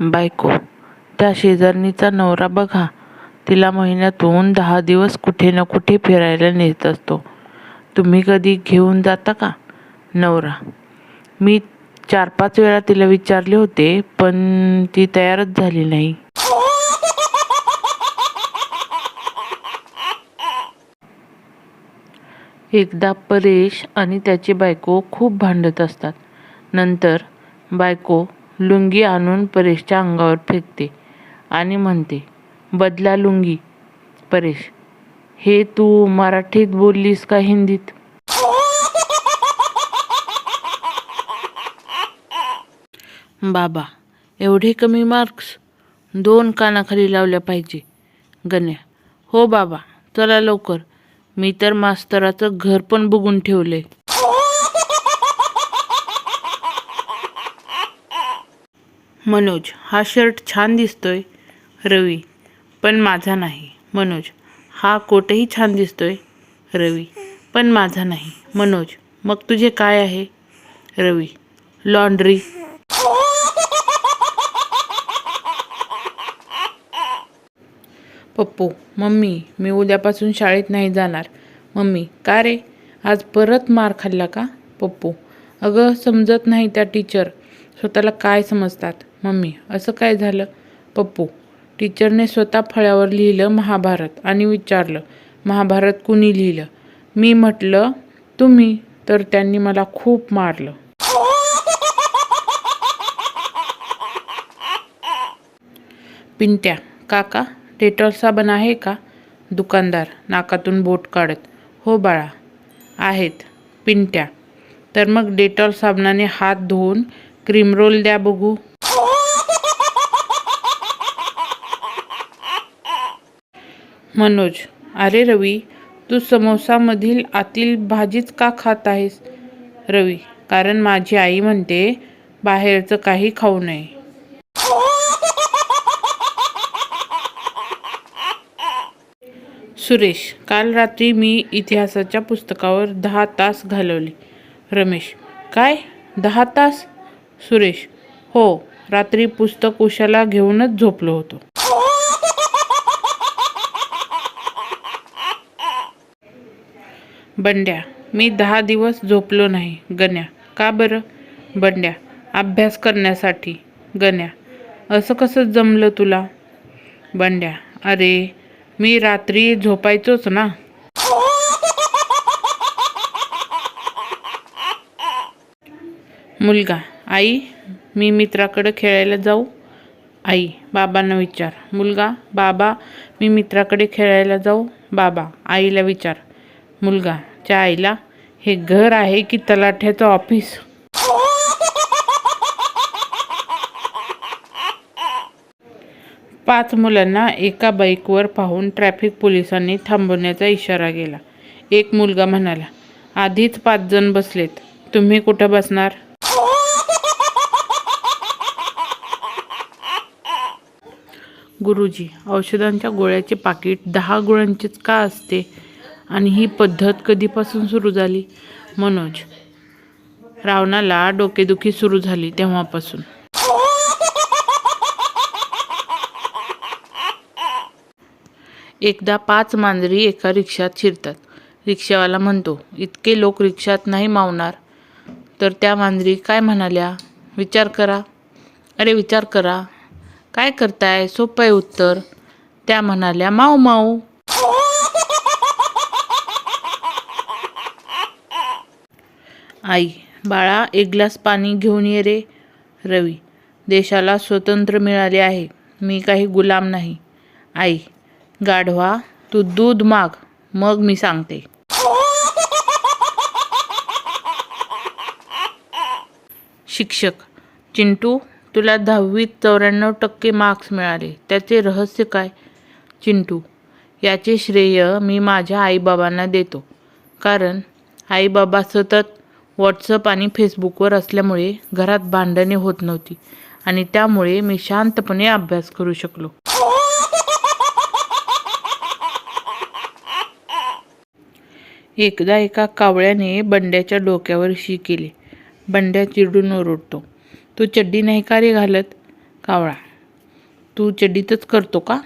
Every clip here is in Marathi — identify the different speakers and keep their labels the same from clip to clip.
Speaker 1: बायको त्या शेजारणीचा नवरा बघा. तिला महिन्यातून दहा दिवस कुठे ना कुठे फिरायला नेत असतो. तुम्ही कधी घेऊन जाता का? नवरा. मी चार पाच वेळा तिला विचारले होते पण ती तयारच झाली नाही. एकदा परेश आणि त्याची बायको खूप भांडत असतात. नंतर बायको लुंगी आणून परेशच्या अंगावर फेकते आणि म्हणते बदला लुंगी परेश. हे तू मराठीत बोललीस का हिंदीत? बाबा एवढे कमी मार्क्स दोन कानाखाली लावल्या पाहिजे. गण्या. हो बाबा चला लवकर. मी तर मास्तराचं घर पण बघून ठेवले मनोज हा शर्ट छान दिसतोय रवी. पण माझा नाही मनोज. हा कोटही छान दिसतोय रवी. पण माझा नाही मनोज. मग तुझे काय आहे? रवी. लॉन्ड्री. पप्पू मम्मी मी उद्यापासून शाळेत नाही जाणार. मम्मी का रे? आज परत मार खाल्ला का? पप्पू. अगं समजत नाही त्या टीचर. स्वतःला काय समजतात? मम्मी असं काय झालं? पप्पू टीचरने स्वतः फळ्यावर लिहिलं महाभारत आणि विचारलं महाभारत कुणी लिहिलं? मी म्हटलं तुम्ही. तर त्यांनी मला खूप मारलं. पिंट्या काका डेटॉल साबण आहे का? दुकानदार नाकातून बोट काढत. हो बाळा आहेत. पिंट्या तर मग डेटॉल साबणाने हात धुवून क्रीम रोल द्या बघू. मनोज अरे रवी तू समोसामधील आतील भाजीच का खात आहेस? रवी कारण माझी आई म्हणते बाहेरचं काही खाऊ नये. सुरेश काल रात्री मी इतिहासाच्या पुस्तकावर दहा तास घालवले. रमेश काय? दहा तास? सुरेश. हो रात्री पुस्तक उशाला घेऊनच झोपलो होतो. बंड्या मी दहा दिवस झोपलो नाही गण्या. का बरं? बंड्या अभ्यास करण्यासाठी. गण्या असं कसं जमलं तुला? बंड्या अरे मी रात्री झोपायचोच ना. मुलगा आई मी मित्राकडे खेळायला जाऊ? आई बाबांना विचार. मुलगा बाबा मी मित्राकडे खेळायला जाऊ? बाबा आईला विचार. मुलगा च्या आईला? हे घर आहे की तलाठ्याचं ऑफिस? पाच मुलांना एका बाईकवर पाहून ट्रॅफिक पोलिसांनी थांबवण्याचा इशारा केला. एक मुलगा म्हणाला आधीच पाच जण बसलेत. तुम्ही कुठं बसणार? गुरुजी औषधांच्या गोळ्याचे पाकिट दहा गोळ्यांचेच का असते? आणि ही पद्धत कधीपासून सुरू झाली? मनोज रावणाला डोकेदुखी सुरू झाली तेव्हापासून. एकदा पाच मांजरी एका रिक्षात शिरतात. रिक्षावाला म्हणतो इतके लोक रिक्षात नाही मावणार. तर त्या मांजरी काय म्हणाल्या? विचार करा. अरे विचार करा. काय करताय? सोपं आहे उत्तर. त्या म्हणाल्या माऊ माऊ. आई बाळा एक ग्लास पाणी घेऊन ये रे. रवी देशाला स्वतंत्र मिळाले आहे. मी काही गुलाम नाही. आई गाढवा तू दूध माग. मग मी सांगते. शिक्षक चिंटू तुला दहावीत चौऱ्याण्णव टक्के मार्क्स मिळाले. त्याचे रहस्य काय? चिंटू याचे श्रेय मी माझ्या आईबाबांना देतो. कारण आईबाबा सतत व्हॉट्सअप आणि फेसबुकवर असल्यामुळे घरात भांडणे होत नव्हती आणि त्यामुळे मी शांतपणे अभ्यास करू शकलो. एकदा एका कावळ्याने बंड्याच्या डोक्यावर शी केली. बंड्या चिडून ओरडतो. तू चड्डी नाही का रे घालत? कावळा. तू चड्डीतच करतो का?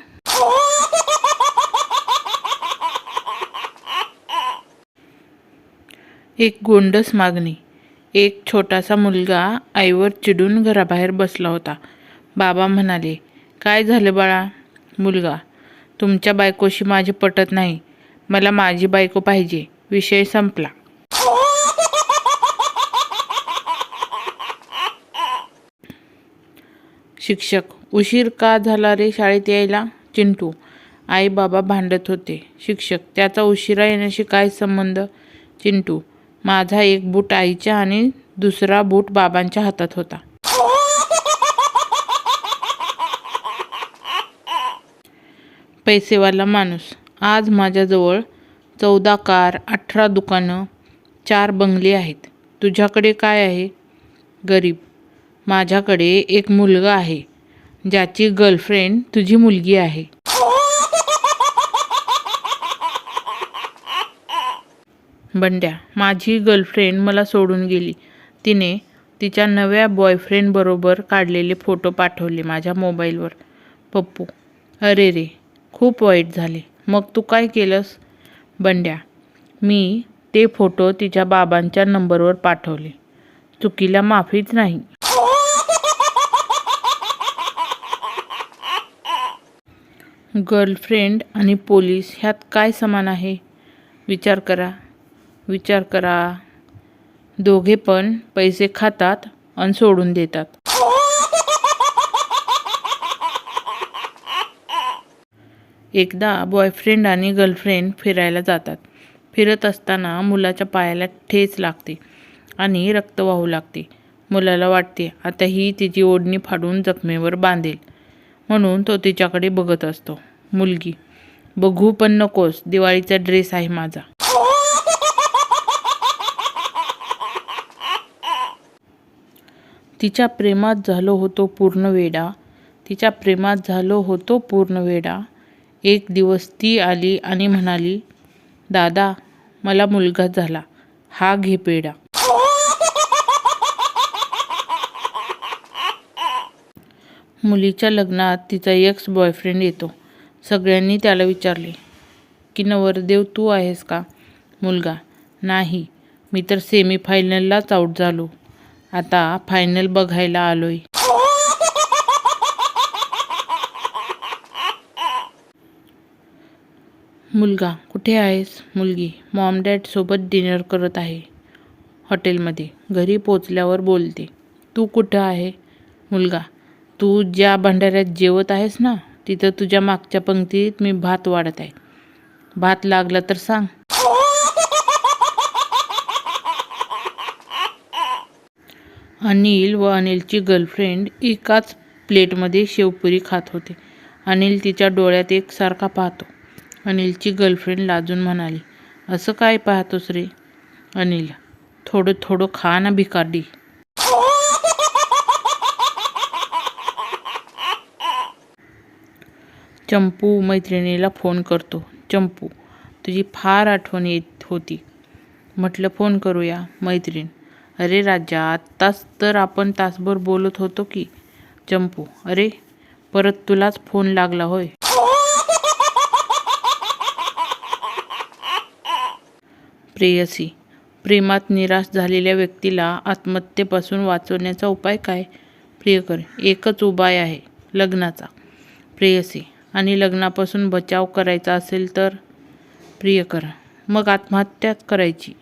Speaker 1: एक गोंडस मागणी. एक छोटासा मुलगा आईवर चिडून घराबाहेर बसला होता. बाबा म्हणाले काय झालं बाळा? मुलगा तुमच्या बायकोशी माझे पटत नाही. मला माझी बायको पाहिजे. विषय संपला. शिक्षक. उशीर का झाला रे शाळेत यायला? चिंटू. आई बाबा भांडत होते. शिक्षक त्याचा उशिरा येण्याशी काय संबंध? चिंटू माझा एक बूट आईच्या आणि दुसरा बूट बाबांच्या हातात होता. पैसेवाला माणूस. आज माझ्याजवळ चौदा कार अठरा दुकानं चार बंगले आहेत. तुझ्याकडे काय आहे? गरीब. माझ्याकडे एक मुलगा आहे ज्याची गर्लफ्रेंड तुझी मुलगी आहे. बंड्या माझी गर्लफ्रेंड मला सोडून गेली. तिने तिच्या नव्या बॉयफ्रेंडबरोबर काढलेले फोटो पाठवले माझ्या मोबाईलवर पप्पू अरे रे खूप वाईट झाले. मग तू काय केलंस? बंड्या मी ते फोटो तिच्या बाबांच्या नंबरवर पाठवले. चुकीला माफीच नाही. गर्लफ्रेंड आणि पोलीस ह्यात काय समान आहे? विचार करा. विचार करा. दोघे पण पैसे खातात आणि सोडून देतात. एकदा बॉयफ्रेंड आणि गर्लफ्रेंड फिरायला जातात. फिरत असताना मुलाच्या पायाला ठेच लागते आणि रक्त वाहू लागते. मुलाला वाटते आता ही तिची ओढणी फाडून जखमेवर बांधेल. म्हणून तो तिच्याकडे बघत असतो. मुलगी. बघू पण नकोस दिवाळीचा ड्रेस आहे माझा. तिच्या प्रेमात झालो होतो पूर्ण वेडा. तिच्या प्रेमात झालो होतो पूर्ण वेडा. एक दिवस ती आली आणि म्हणाली दादा मला मुलगा झाला. हा घे पेडा मुलीच्या लग्नात तिचा एक्स बॉयफ्रेंड येतो. सगळ्यांनी त्याला विचारले की नवरदेव तू आहेस का? मुलगा. नाही मी तर सेमीफायनललाच आऊट झालो. आता फायनल बघायला आलोय. मुलगा कुठे आहेस? मुलगी मॉम डॅड सोबत डिनर करत आहे हॉटेलमध्ये घरी पोचल्यावर बोलते. तू कुठं आहे? मुलगा तू ज्या भंडाऱ्यात जेवत आहेस ना तिथं तुझ्या मागच्या पंक्तीत मी भात वाढत आहे. भात लागला तर सांग. अनिल व अनिलची गर्लफ्रेंड एकाच प्लेटमध्ये शेवपुरी खात होते. अनिल तिच्या डोळ्यात एकसारखा पाहतो. अनिलची गर्लफ्रेंड लाजून म्हणाली असं काय पाहतोस रे? अनिल थोडं थोडं खा ना भिकारडी चंपू मैत्रिणीला फोन करतो. चंपू तुझी फार आठवण येत होती. म्हटलं फोन करूया मैत्रीण. अरे राजा आत्ताच तर आपण तासभर बोलत होतो की. चंपू अरे परत तुलाच फोन लागला होय. प्रेयसी प्रेमात निराश झालेल्या व्यक्तीला आत्महत्येपासून वाचवण्याचा उपाय काय? प्रियकर एकच उपाय आहे लग्नाचा. प्रेयसी आणि लग्नापासून बचाव करायचा असेल तर प्रिय करा. मग आत्महत्याच करायची.